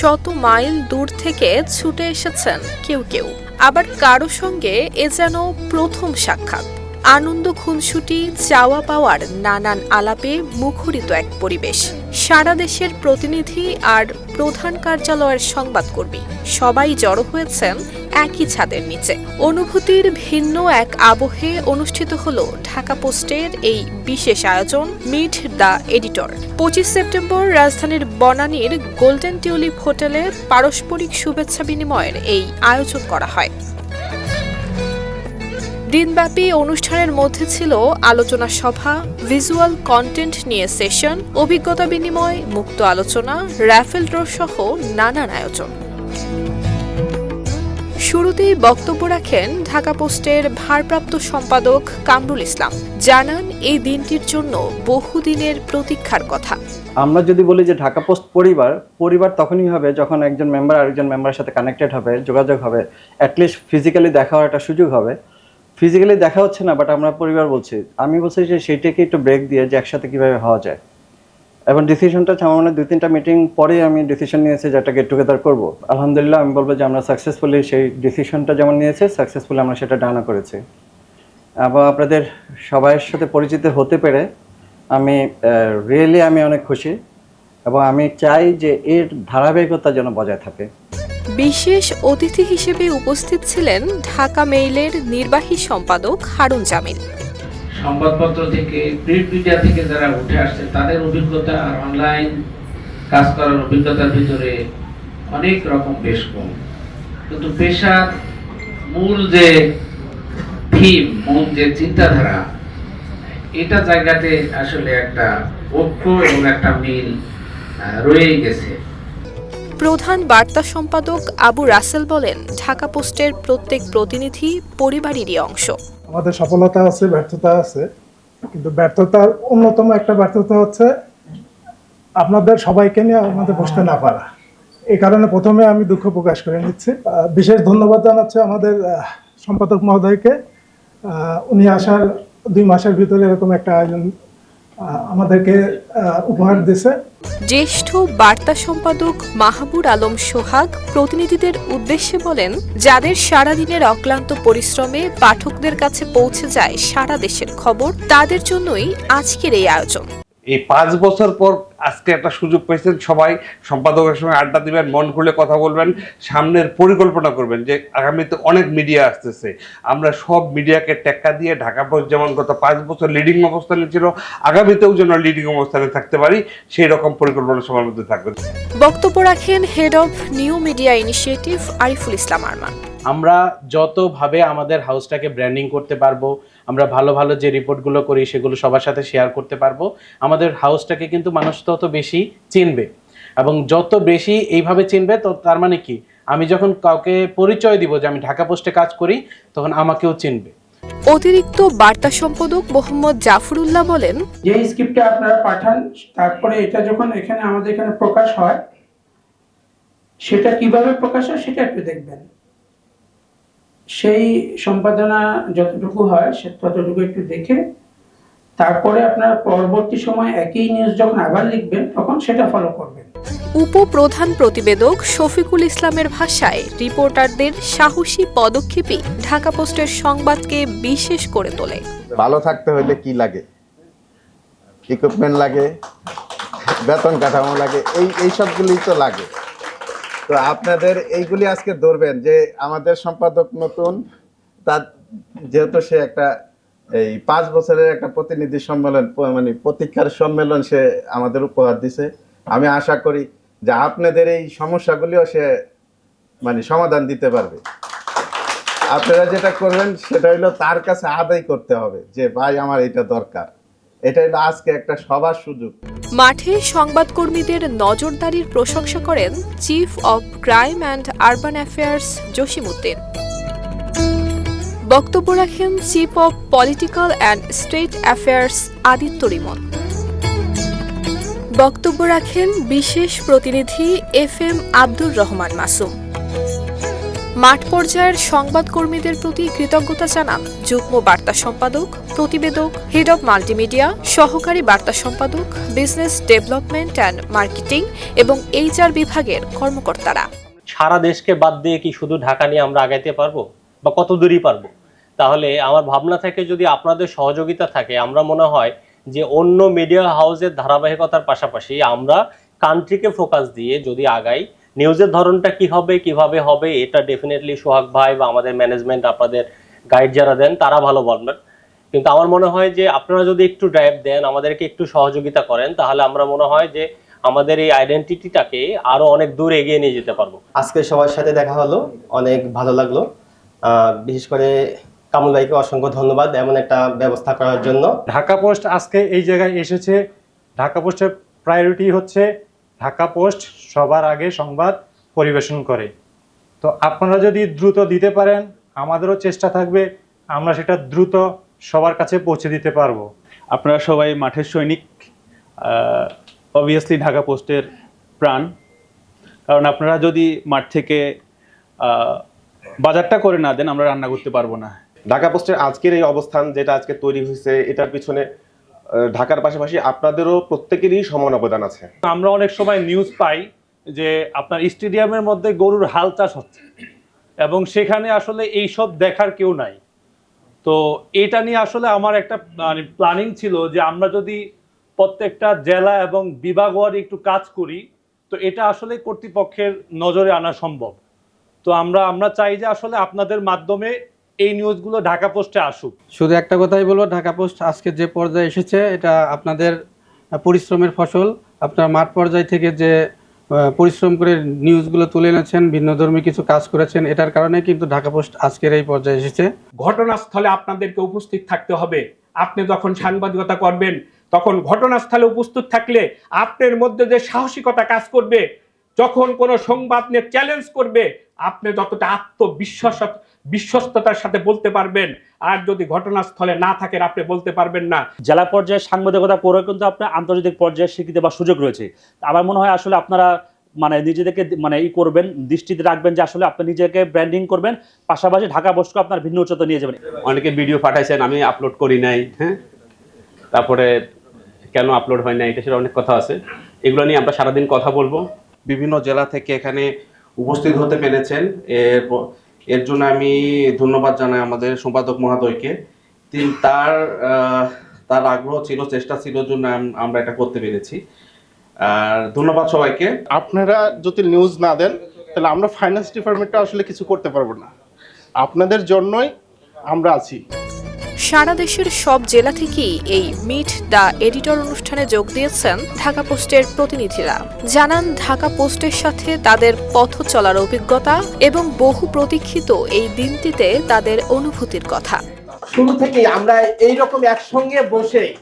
শত মাইল দূর থেকে ছুটে এসেছেন কেউ কেউ। আবার কারও সঙ্গে এ যেন প্রথম সাক্ষাৎ। আনন্দ খুনসুটি, চাওয়া পাওয়ার নানান আলাপে মুখরিত এক পরিবেশ। সারা দেশের প্রতিনিধি আর প্রধান কার্যালয়ের সংবাদকর্মী সবাই জড়ো হয়েছেন একই ছাদের নিচে। অনুভূতির ভিন্ন এক আবহে অনুষ্ঠিত হলো ঢাকা পোস্টের এই বিশেষ আয়োজন মিট দ্য এডিটর। পঁচিশ সেপ্টেম্বর রাজধানীর বনানীর গোল্ডেন টিউলিপ হোটেলে পারস্পরিক শুভেচ্ছা বিনিময়ের এই আয়োজন করা হয়। দিনব্যাপী অনুষ্ঠানের মধ্যে ছিল আলোচনা সভা, ভিজুয়াল কন্টেন্ট নিয়ে সেশন, অভিজ্ঞতা বিনিময়, মুক্ত আলোচনা, র্যাফেল ড্র সহ নানান আয়োজন। শুরুতেই বক্তব্য রাখেন ঢাকা পোস্টের ভারপ্রাপ্ত সম্পাদক কামরুল ইসলাম। জানান, এই দিনটির জন্য বহুদিনের প্রতীক্ষার কথা। আমরা যদি বলি যে ঢাকা পোস্ট পরিবার পরিবার তখনই হবে যখন একজন মেম্বার আরেকজন মেম্বারের সাথে কানেক্টেড হবে, যোগাযোগ হবে অ্যাটলিস্ট ফিজিক্যালি দেখা হওয়ার একটা সুযোগ হবে। ফিজিক্যালি দেখা হচ্ছে না বাট আমরা পরিবার বলছি। আমি বলছি যে সেইটাকে একটু ব্রেক দিয়ে যে একসাথে কীভাবে হওয়া যায়। এবং ডিসিশনটা আমার মনে দুই তিনটা মিটিং পরে আমি ডিসিশন নিয়েছি যে একটা গেট টুগেদার করব। আলহামদুলিল্লাহ, আমি বলব যে আমরা সাকসেসফুলি সেই ডিসিশনটা যেমন নিয়েছি সাকসেসফুলি আমরা সেটা ডানা করেছি। এবং আপনাদের সবাইয়ের সাথে পরিচিত হতে পেরে আমি রিয়েলি আমি অনেক খুশি। এবং আমি চাই যে এর ধারাবাহিকতা যেন বজায় থাকে। বিশেষ অতিথি হিসেবে উপস্থিত ছিলেন ঢাকা মেইলের নির্বাহী সম্পাদক হারুন জামিল। সংবাদপত্র থেকে, প্রিন্ট মিডিয়া থেকে যারা উঠে আসছে, তাদের অভিজ্ঞতা আর অনলাইন কাজ করার অভিজ্ঞতার ভিতরে অনেক রকম বেশ কম। কিন্তু পেশার মূল যে থিম, মূল যে চিন্তাধারা, এটা জায়গাতে আসলে একটা ঐক্য এবং একটা মিল রয়েই গেছে। প্রধান বার্তা সম্পাদক আবু রাসেল বলেন, ঢাকা পোস্টের প্রত্যেক প্রতিনিধি পরিবারেরই অংশ। আমাদের সফলতা আছে, ব্যর্থতা আছে, কিন্তু ব্যর্থতার অন্যতম একটা ব্যর্থতা হচ্ছে আপনাদের সবাইকে নিয়ে আমাদের বসতে না পারা। এই কারণে প্রথমে আমি দুঃখ প্রকাশ করে নিচ্ছি। বিশেষ ধন্যবাদ জানাচ্ছি আমাদের সম্পাদক মহোদয়কে। উনি আসার দুই মাসের ভিতরে এরকম একটা আয়োজন আমাদেরকে উপহার দিছে জ্যেষ্ঠ বার্তা সম্পাদক মাহবুর আলম সোহাগ প্রতিনিধিদের উদ্দেশ্যে বলেন, যাদের সারাদিনের অক্লান্ত পরিশ্রমে পাঠকদের কাছে পৌঁছে যায় সারা দেশের খবর, তাদের জন্যই আজকের এই আয়োজন। এই পাঁচ বছর পর আজকে একটা সুযোগ পেয়েছেন সবাই। সম্পাদকের সঙ্গে আড্ডা দিবেন, মন খুলে কথা বলবেন, সামনের পরিকল্পনা করবেন যে আগামীতে অনেক মিডিয়া আসতেছে। আমরা সব মিডিয়াকে টেক্কা দিয়ে ঢাকা পোস্ট যেমন গত পাঁচ বছর লিডিং অবস্থানে ছিল, আগামীতেও যেন লিডিং অবস্থানে থাকতে পারি সেই রকম পরিকল্পনা সবার মধ্যে থাকবে। বক্তব্য রাখেন head of new media initiative Ariful Islam Arman. আমরা যতভাবে আমাদের হাউসটাকে ব্র্যান্ডিং করতে পারব আমরা ভালো ভালো যে রিপোর্টগুলো করি সেগুলো সবার সাথে শেয়ার করতে পারব আমাদের হাউসটাকে কিন্তু মানুষ তত বেশি চিনবে। এবং যত বেশি এইভাবে চিনবে তো তার মানে কি? আমি যখন কাউকে পরিচয় দিব যে আমি ঢাকা পোস্টে কাজ করি তখন আমাকেও চিনবে। অতিরিক্ত বার্তা সম্পাদক মোহাম্মদ জাফরুল্লাহ বলেন যে স্ক্রিপ্টটা আপনারা পাঠান তারপরে এটা যখন এখানে আমাদের এখানে প্রকাশ হয় সেটা কীভাবে প্রকাশ হয় সেটা একটু দেখবেন। সেই সম্পাদনা যতটুকু হয় সে ততটুকু একটু দেখে তারপরে আপনার পরবর্তী সময় একই নিউজ যখন আবার লিখবেন তখন সেটা ফলো করবেন। উপপ্রধান প্রতিবেদক শফিকুল ইসলামের ভাষায় রিপোর্টারদের সাহসী পদক্ষেপই ঢাকা পোস্টের সংবাদকে বিশেষ করে তোলে। ভালো থাকতে হলে কি লাগে? ইকুইপমেন্ট লাগে বেতন কাঠামো লাগে এই এই সবগুলি তো লাগে। তো আপনাদের এইগুলি আজকে ধরবেন যে আমাদের সম্পাদক নতুন, তার যেহেতু সে একটা এই পাঁচ বছরের একটা প্রতিনিধি সম্মেলন মানে প্রতীক্ষার সম্মেলন সে আমাদের উপহার দিছে। আমি আশা করি যে আপনাদের এই সমস্যাগুলিও সে মানে সমাধান দিতে পারবে। আপনারা যেটা করবেন সেটা হলো তার কাছে আদায় করতে হবে যে, ভাই, আমার এটা দরকার। এটা আজকে একটা সবার সুযোগ। মাঠে সংবাদকর্মীদের নজরদারির প্রশংসা করেন chief of crime and urban affairs Jasimuddin. বক্তব্য রাখেন chief of political and state affairs Aditya Rimon. বক্তব্য রাখেন বিশেষ প্রতিনিধি এফ এম আব্দুর রহমান মাসুম। মাঠ পর্যায়ের সংবাদকর্মীদের প্রতি কৃতজ্ঞতা জানান যুগ্ম বার্তা সম্পাদক, প্রতিবেদক হেড অব মাল্টিমিডিয়া সহকারী বার্তা সম্পাদক বিজনেস ডেভেলপমেন্ট অ্যান্ড মার্কেটিং এবং এইচআর বিভাগের কর্মকর্তারা। সারা দেশকে বাদ দিয়ে কি শুধু ঢাকা নিয়ে আমরা আগাইতে পারব? বা কত দূরই পারব? তাহলে আমার ভাবনা থেকে যদি আপনাদের সহযোগিতা থাকে, আমরা মনে হয় যে অন্য মিডিয়া হাউসের ধারাবাহিকতার পাশাপাশি আমরা কান্ট্রিকে ফোকাস দিয়ে যদি আগাই নিউজের ধরনটা কি হবে কীভাবে হবে এটা ডেফিনেটলি সোহাগ ভাই বা আমাদের ম্যানেজমেন্ট আপনাদের গাইড যারা দেন তারা ভালো বলবেন। কিন্তু আমার মনে হয় যে আপনারা যদি একটু ড্রাইভ দেন আমাদেরকে একটু সহযোগিতা করেন তাহলে আমরা মনে হয় যে আমাদের এই আইডেন্টিটিটাকে আরও অনেক দূর এগিয়ে নিয়ে যেতে পারব। আজকে সবার সাথে দেখা হলো অনেক ভালো লাগল। বিশেষ করে কামল ভাইকে অসংখ্য ধন্যবাদ এমন একটা ব্যবস্থা করার জন্য। ঢাকা পোস্ট আজকে এই জায়গায় এসেছে। ঢাকা পোস্টের প্রায়োরিটি হচ্ছে ঢাকা পোস্ট সবার আগে সংবাদ পরিবেশন করে। তো আপনারা যদি দ্রুত দিতে পারেন আমাদেরও চেষ্টা থাকবে আমরা সেটা দ্রুত সবার কাছে পৌঁছে দিতে পারব। আপনারা সবাই মাঠের সৈনিক অবভিয়াসলি ঢাকা পোস্টের প্রাণ। কারণ আপনারা যদি মাঠ থেকে বাজারটা করে না দেন আমরা রান্না করতে পারব না। ঢাকা পোস্টের আজকের এই অবস্থান যেটা আজকে তৈরি হয়েছে এটার পিছনে ঢাকার পাশাপাশি আপনাদেরও প্রত্যেকেরই সমান অবদান আছে। আমরা অনেক সময় নিউজ পাই যে আপনার স্টেডিয়ামের মধ্যে গরুর হাল চাষ হচ্ছে এবং সেখানে আসলে এইসব দেখার কেউ নাই। তো এটা নিয়ে আসলে আমার একটা মানে প্ল্যানিং ছিল যে আমরা যদি প্রত্যেকটা জেলা এবং বিভাগ ওয়ারি একটু কাজ করি, তো এটা আসলে কর্তৃপক্ষের নজরে আনা সম্ভব। তো আমরা আমরা চাই যে আসলে আপনাদের মাধ্যমে এই নিউজগুলো ঢাকা পোস্টে আসুক। শুধু একটা কথাই বলব ঢাকা পোস্ট আজকে যে পর্যায়ে এসেছে এটা আপনাদের পরিশ্রমের ফসল। আপনার মাঠ পর্যায় থেকে যে পরিশ্রম করে নিউজগুলো তুলে এনেছেন ভিন্নধর্মী কিছু কাজ করেছেন এটার কারণে কিন্তু ঢাকা পোস্ট আজকের এই পর্যায়ে এসেছে। ঘটনাস্থলে আপনাদেরকে উপস্থিত থাকতে হবে। আপনি যখন সাংবাদিকতা করবেন তখন ঘটনাস্থলে উপস্থিত থাকলে আপনার মধ্যে যে সাহসিকতা কাজ করবে যখন কোনো সংবাদ নিয়ে চ্যালেঞ্জ করবে আপনি যতটা আত্মবিশ্বাস বিশ্বস্ততার সাথে বলতে পারবেন। আর যদি ঘটনাস্থলে না থাকেন আপনি বলতে পারবেন না। জেলা পর্যায়ে সাংবাদিকতা করে কিন্তু আপনার আন্তর্জাতিক পর্যায়ে স্বীকৃতি বা সুযোগ রয়েছে। আমার মনে হয় আসলে আপনারা মানে নিজেদেরকে মানে ই করবেন দৃষ্টিতে রাখবেন যে আসলে আপনি নিজেকে ব্র্যান্ডিং করবেন পাশাপাশি ঢাকা বস্কো আপনার ভিন্ন উচ্চতা নিয়ে যাবেন। অনেকে ভিডিও পাঠাইছেন আমি আপলোড করি নাই হ্যাঁ? তারপরে কেন আপলোড হয় না এটা সেটা অনেক কথা আছে। এগুলো নিয়ে আমরা সারাদিন কথা বলব। বিভিন্ন জেলা থেকে এখানে উপস্থিত হতে পেরেছেন। এর এর জন্য আমি ধন্যবাদ জানাই আমাদের সম্পাদক মহোদয়কে। তিনি, তার তার আগ্রহ ছিল, চেষ্টা ছিল জন্য আমরা এটা করতে পেরেছি। আর ধন্যবাদ সবাইকে। আপনারা যদি নিউজ না দেন, তাহলে আমরা ফাইন্যান্স ডিপার্টমেন্টটা আসলে কিছু করতে পারব না। আপনাদের জন্যই আমরা আছি। সারা দেশের সব জেলা থেকেই এই মিট দ্য এডিটর অনুষ্ঠানে যোগ দিয়েছেন ঢাকা পোস্টের প্রতিনিধিরা। জানান, ঢাকা পোস্টের সাথে তাদের পথ চলার অভিজ্ঞতা এবং বহু প্রতীক্ষিত এই দিনটিতে তাদের অনুভূতির কথা। শুরু থেকেই আমরা এই রকম একসঙ্গে বসে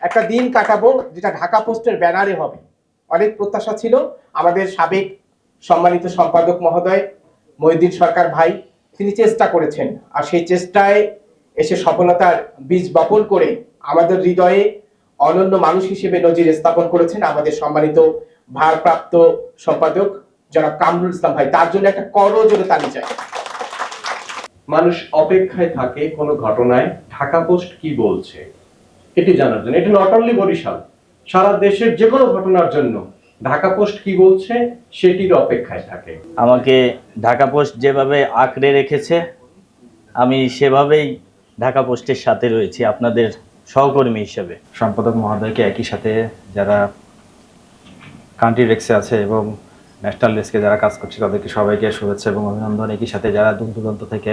একটা দিন কাটাবো যেটা ঢাকা পোস্টের ব্যানারে হবে। অনেক প্রত্যাশা ছিল। আমাদের সাবেক সম্মানিত সম্পাদক মহোদয় মহিউদ্দিন সরকার ভাই, তিনি চেষ্টা করেছেন। আর সেই চেষ্টায় এসে সফলতার বীজ বপন করে আমাদের হৃদয়ে অনন্য মানুষ হিসেবে নজির স্থাপন করেছেন আমাদের সম্মানিত ভারপ্রাপ্ত সম্পাদক জনাব কামরুল ইসলাম ভাই। তার জন্য একটা করজোরে তালি চাই। মানুষ অপেক্ষায় থাকে কোনো ঘটনায় ঢাকা পোস্ট কি বলছে? এটি জানার জন্য। এটি নট অনলি বরিশাল সারা দেশের যে কোনো ঘটনার জন্য ঢাকা পোস্ট কি বলছে সেটির অপেক্ষায় থাকে। আমাকে ঢাকা পোস্ট যেভাবে আঁকড়ে রেখেছে আমি সেভাবেই ঢাকা পোস্টের সাথে রয়েছি আপনাদের সহকর্মী হিসেবে। সম্পাদক মহোদয়কে একই সাথে যারা কান্ট্রি ডেস্কে আছে এবং ন্যাশনাল ডেস্কে যারা কাজ করছে, তাদেরকে সবাইকে শুভেচ্ছা এবং অভিনন্দন। একই সাথে যারা দূর দূরান্ত থেকে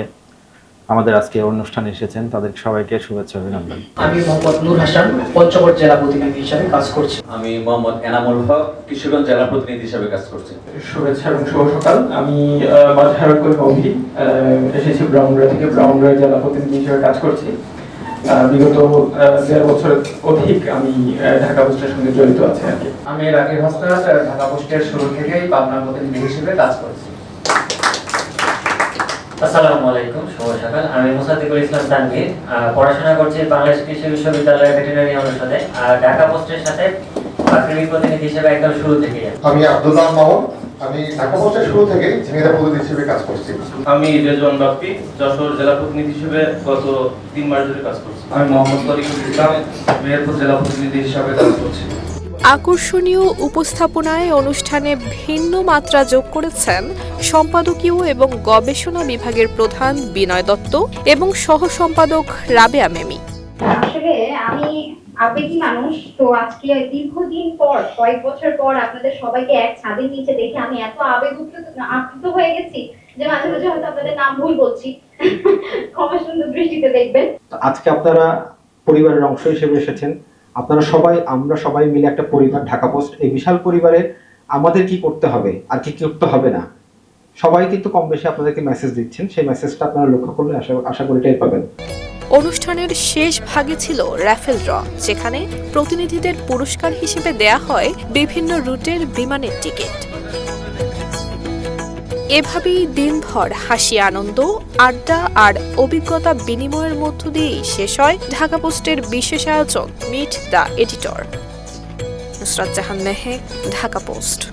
আমাদের আজকে অনুষ্ঠানে এসেছেন তাদের সবাইকে শুভেচ্ছা অভিনন্দন। আমি মোহাম্মদ নূর হাসান পঞ্চগড় জেলা প্রতিনিধি হিসাবে কাজ করছি। আমি মোহাম্মদ এনামুল হক কিশোরগঞ্জ জেলা প্রতিনিধি হিসেবে কাজ করছি। শুভেচ্ছা এবং শুভ সকাল। আমি মাজহার কবি এসেছি ব্রাউনরা থেকে ব্রাউনরা জেলা প্রতিনিধি হিসেবে কাজ করছি। বিগত আহ, দেড় বছর অধিক আমি আহ, ঢাকা পোস্টের সঙ্গে জড়িত আছি আর কি। আমি রাকিব হাসনাত ঢাকা পোস্টের শুরু থেকেই পাবনা প্রতিনিধি হিসেবে কাজ করছি। আসসালামু আলাইকুম শুভ সকাল। আমি মুসাদ্দিকুল ইসলাম তানভীর পড়াশোনা করছি বাংলাদেশ কৃষি বিশ্ববিদ্যালয়ের ভেটেরিনারি অনুষদে আর ঢাকা পোস্টের সাথে চাকরির প্রতিনিধি হিসেবে একদম শুরু থেকে। আমি আব্দুল্লাহ মামুন আমি ঢাকা পোস্টের শুরু থেকেই ঝিনাইদহ প্রতিনিধি হিসেবে কাজ করছি। আমি রেজন বাপ্পি যশোর জেলা প্রতিনিধি হিসেবে গত তিন মাস ধরে কাজ করছি। আমি মোহাম্মদ তরিকুল ইসলাম মেহেরপুর জেলা প্রতিনিধি হিসাবে কাজ করছি। আকর্ষণীয় উপস্থাপনায় অনুষ্ঠানে ভিন্ন মাত্রা যোগ করেছেন সম্পাদকীয় এবং গবেষণা বিভাগের প্রধান বিনয় দত্ত এবং সহ সম্পাদক রাবেয়া মেমি। আসলে আমি আবেগী মানুষ তো আজকে দীর্ঘদিন পর কয়েক বছর পর আপনাদের সবাইকে এক ছাদের নিচে দেখে আমি এত আবেগ আপ্লুত হয়ে গেছি যে মাঝে মাঝে হয়তো আপনাদের নাম ভুল বলছি। ক্ষমা সুন্দর দৃষ্টিতে দেখবেন। আজকে আপনারা পরিবারের অংশ হিসেবে এসেছেন। আপনারা সবাই, আমরা সবাই মিলে একটা পরিবার, ঢাকা পোস্ট, এই বিশাল পরিবারে আমাদের কি করতে হবে আর কি করতে হবে না? সবাই কিন্তু কম বেশি আপনাদেরকে মেসেজ দিচ্ছেন। সেই মেসেজটা আপনারা লক্ষ্য করলে আশা আশা করি এটাই পাবেন। অনুষ্ঠানের শেষ ভাগে ছিল র্যাফেল ড্র যেখানে প্রতিনিধিদের পুরস্কার হিসেবে দেয়া হয় বিভিন্ন রুটের বিমানের টিকিট এভাবেই দিনভর হাসি, আনন্দ, আড্ডা আর অভিজ্ঞতা বিনিময়ের মধ্য দিয়েই শেষ হয় ঢাকা পোস্টের বিশেষ আয়োজন, meet the editor. Nusrat Jahan Mehek Dhaka Post.